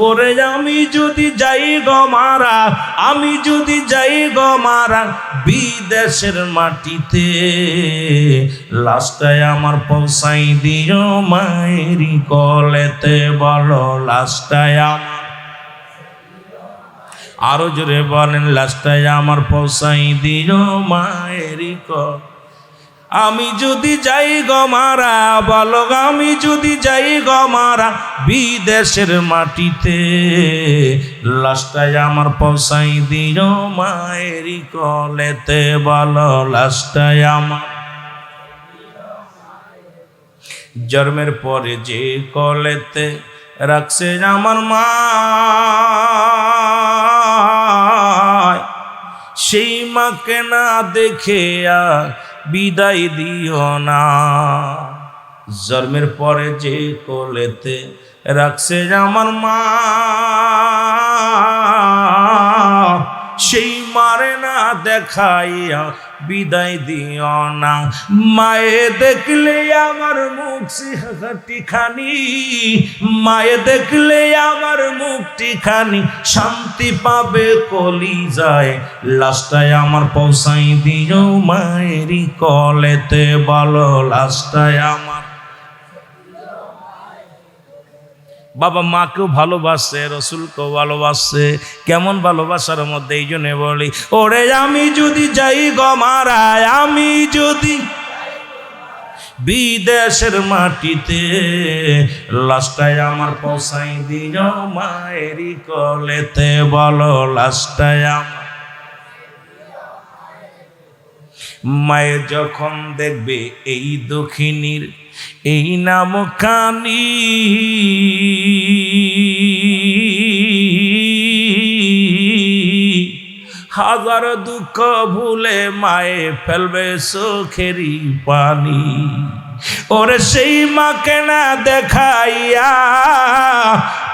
ওরে আমি যদি যাই গো মারা, আমি যদি যাই গো মারা বিদেশের মাটিতে লাস্টায় আমার পৌঁছাই দিও মায়েরি কলেতে, বলো লাস্টায় আমার আরও জোরে বলেন লাস্টায় আমার পৌঁছাই দিও মায়েরি কল আমি যদি যাই গো মারা, বলো আমি যদি যাই গো মারা, বিদেশের মাটিতে লাস্টায় আমার পৌঁছাই দিও মায়েরি কলেতে, বলো লাস্টায় আমার জন্মের পরে যে কলেতে রাখছে আমার মা, সেই মাকে না দেখে আর বিদায় দিও না। জন্মের পরে যে কোলেতে রাখছে আমার মা মারে না দেখাইয়া বিদায় দিও না। মায়ে দেখলে আমার মুখ খানি মায়ে দেখলে আমার মুখটি খানি শান্তি পাবে কলি যায় লাস্টায় আমার পৌঁছাই দিও মায়েরই কলেতে, বলো লাস্টায় আমার বাবা মাকেও ভালোবাসে, রসুলকেও ভালোবাসে। কেমন ভালোবাসার মধ্যে এই জন্য বলি, ওরে আমি যদি যাই গো মারায়, আমি যদি বিদেশের মাটিতে লাস্টায় আমার পৌঁছাই দিও মায়েরই কলেতে, বলো লাস্টায় আমার মায়ের যখন দেখবে এই দক্ষিণীর এই নাম কানি। হাজার দুঃখ ভুলে মায়ে ফেলবে চোখেরই পানি। ওরে সেই মাকে না দেখাইয়া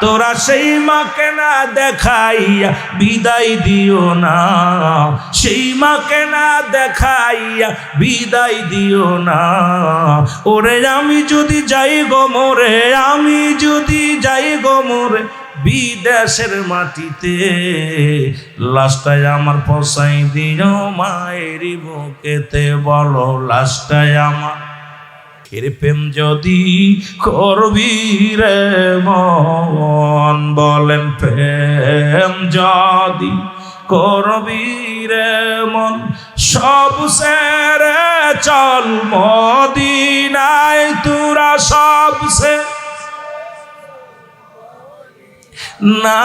তোরা সেই মাকে না দেখাইয়া বিদায় দিও না। সেই মাকে না দেখাইয়া বিদায় দিও না। ওরে আমি যদি যাই গো মোরে, আমি যদি যাই গো মোরে বিদেশের মাটিতে লাস্টায় আমার পসাই দিও মায়েরই বুকেতে, বলো লাস্টায় আমার এর প্রেম যদি করবি রে মন, বলেন প্রেম যদি করবি রে মন, সব সেরে চল মদিনায়, তুরা সব সে না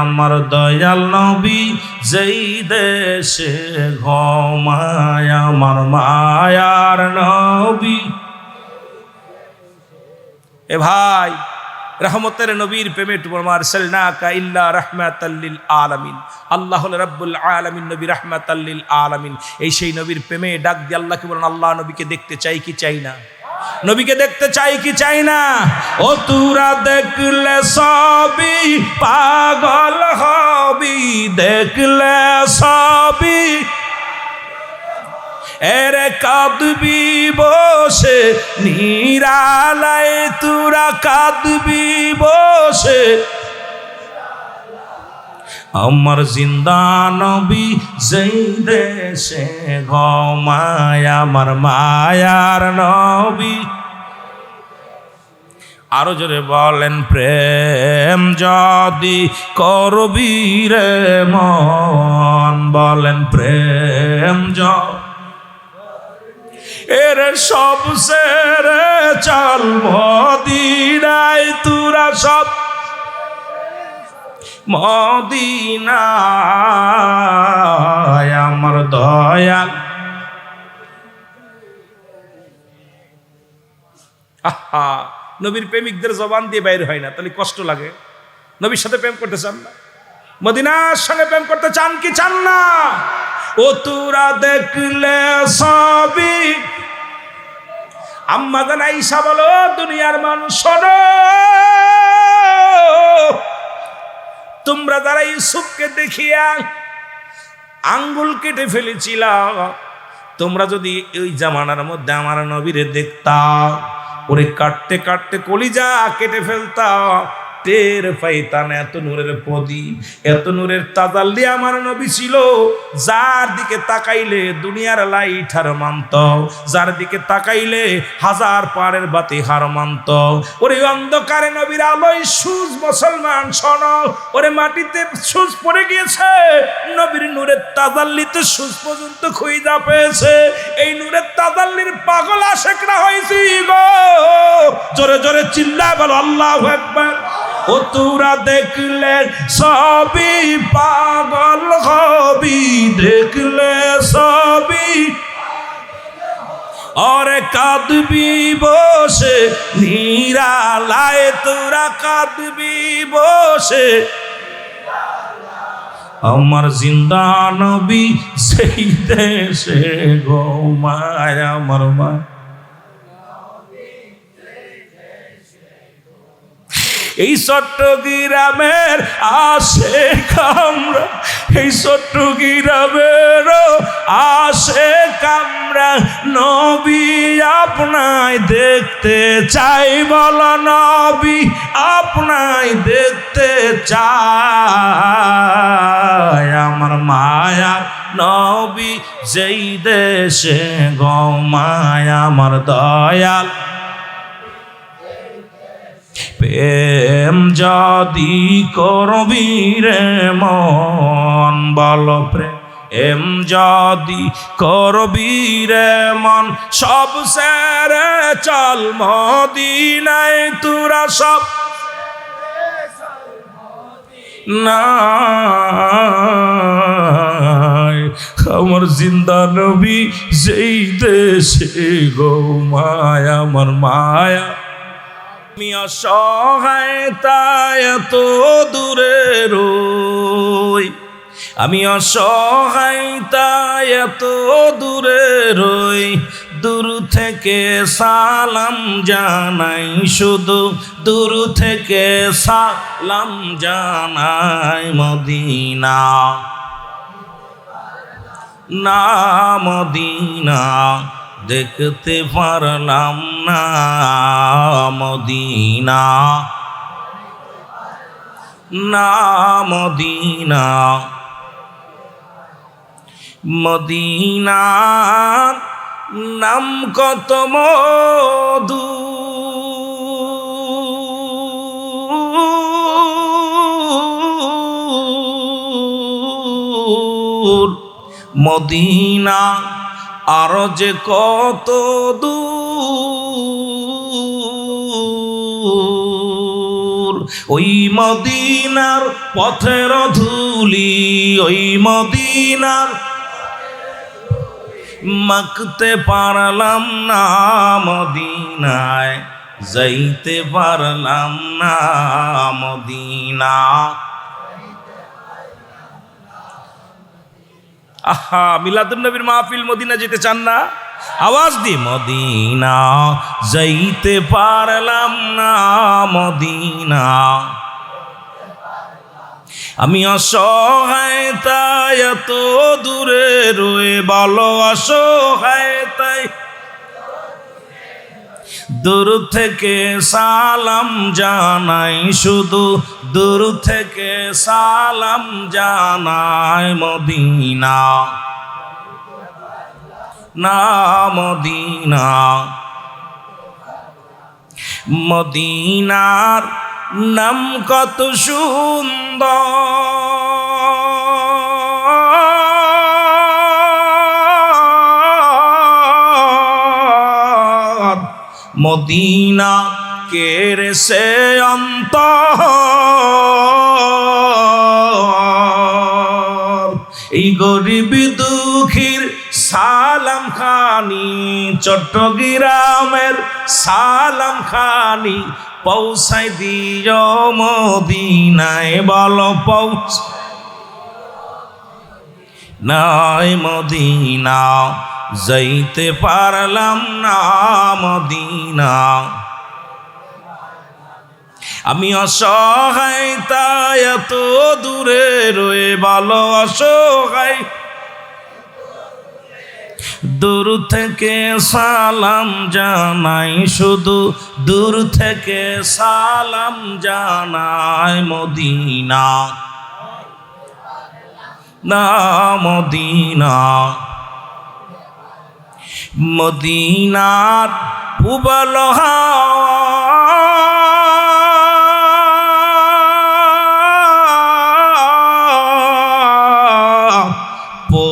আমার দয়াল নবী যেই দেশে ঘমায় আমার মায়ার নবী। এ ভাই, রহমতের নবীর প্রেমে তোমার সালনাকা ইল্লা রাহমাতাল্লিল আলামিন। আল্লাহ রাব্বুল আলামিন, নবী রাহমাতাল্লিল আলামিন। এই সেই নবীর প্রেমে ডাক দিয়ে আল্লাহকে বলেন, আল্লাহ নবীকে দেখতে চাই কি চাই না? নবীকে দেখতে চাই কি চাই না? ও তুরা দেখলে সবই পাগল হবি, দেখলে সবই এরে কাঁদবি বসে, নিরালায় তুরা কাঁদবি বসে আমার জিন্দা নবী যেই দেশে ঘমায় আমার মায়ার নবী। আরও জোরে বলেন, প্রেম যদি করবি রে মন, বলেন প্রেম যদি। এর সব সেরে চল মদিনায় তুরা সব মদিনায় আমার আহা, নবীর প্রেমিকদের জবান দিয়ে বাইরে হয় না, তাহলে কষ্ট লাগে। নবীর সাথে প্রেম করতে চান না। মদিনার সঙ্গে প্রেম করতে চান কি চান না? ও তোরা দেখলে সবই। আম্মা আইসা বলো, দুনিয়ার মানুষ তোমরা যারা ইউসুফকে দেখিয়া আঙ্গুল কেটে ফেলেছিল, তোমরা যদি ওই জামানার মধ্যে আমার নবীরে দেখতা, ওরে কাটতে কাটতে কলিজা কেটে ফেলতাম টের পাইতাম এত নূরের প্রদীপ, এত নূরের তাজাল্লি আমার নবী ছিল। যার দিকে তাকাইলে দুনিয়ার লাইট হার মানত, যার দিকে তাকাইলে হাজার পাড়ের বাতি হার মানত। ওরে অন্ধকারে নবীর আলোয় সুজ মুসলমান শোন, ওরে মাটিতে সুজ পড়ে গিয়েছে, নবীর নূরের তাজাল্লিতে সুজ পর্যন্ত খুঁজা পেয়েছে। এই নূরের তাজাল্লির পাগল আশেকরা হয়েছি গো। জোরে জোরে চিল্লা বলো, আল্লাহ একবার ও তোরা দেখলে সবই পাগল হবি, দেখলে সবই অরে কাঁদবি বসে, নিরালায় তোরা কাঁদবি বসে। আমার জিন্দা নবী সেই দেশে গো মায় আমার মা। এই চট্টগ্রামের আসে কামরা এই চট্টগ্রামের আসে কামরা নবী আপনায় দেখতে চাই, বল নবী আপনায় দেখতে চাই। আমার মায়ার নবী যেই দেশে গমায় আমার দয়াল। প্রেম যদি করবি রে মন, বল প্রেম এম যদি করবি রে মন। সব সেরে চল মদিনায়, তোরা সব নাই। আমার জিন্দা নবী, যেই দেশে গো মায়া, আমার মায়া আমি অসহায় তাই এত দূরে রই। আমি অসহায় তাই এত দূরে রই। দূর থেকে সালাম জানাই শুধু, দূর থেকে সালাম জানাই মদিনা। না মদিনা। দেখতে পারলাম না মদিনা। না মদিনা। মদিনার নাম কত মধু। মদিনা আরও যে কত ওই মদিনার পথের ধুলি, ওই মদিনার মাখতে পারলাম না, মদিনায় যাইতে পারলাম না মদিনা আহা, মিলাদুন নবীর মাহফিল মদিনা যেতে চান না? আওয়াজ দি, মদিনা, যাইতে পারলাম না মদিনা। আমি অসহায়, তাই এত দূরে রয়ে বলো, অসহায়, তাই দূর থেকে সালাম জানাই শুধু দূর থেকে সালাম জানাই মদিনা। না মদিনা। মদিনার নাম কত সুন্দর। মদিনা কেরে সে অন্ত গরিব দুঃখীর সালাম খানি চট্টগ্রামের সালাম খানি পৌঁছাই দিও মদিনায়, বল পৌঁছ। নাই মদিনা, যাইতে পারলাম না মদিনা। আমি অসহায় তাই এত দূরে রয়ে ভালো অসহায়। দূর থেকে সালাম জানাই, শুধু দূর থেকে সালাম জানাই মদিনা। না, মদিনা। মদিনার পুবল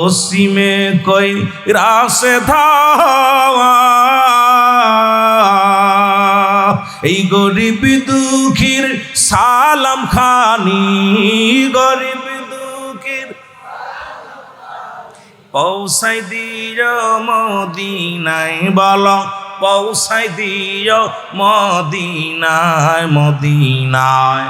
পশ্চিমে কই রাসে ধাওয়া। এই গরিব দুঃখীর সালাম খানি, গরিব দুঃখীর। পৌঁছাই দিও মদিনায়, বল পৌঁছাই দিও মদিনায় মদিনায়।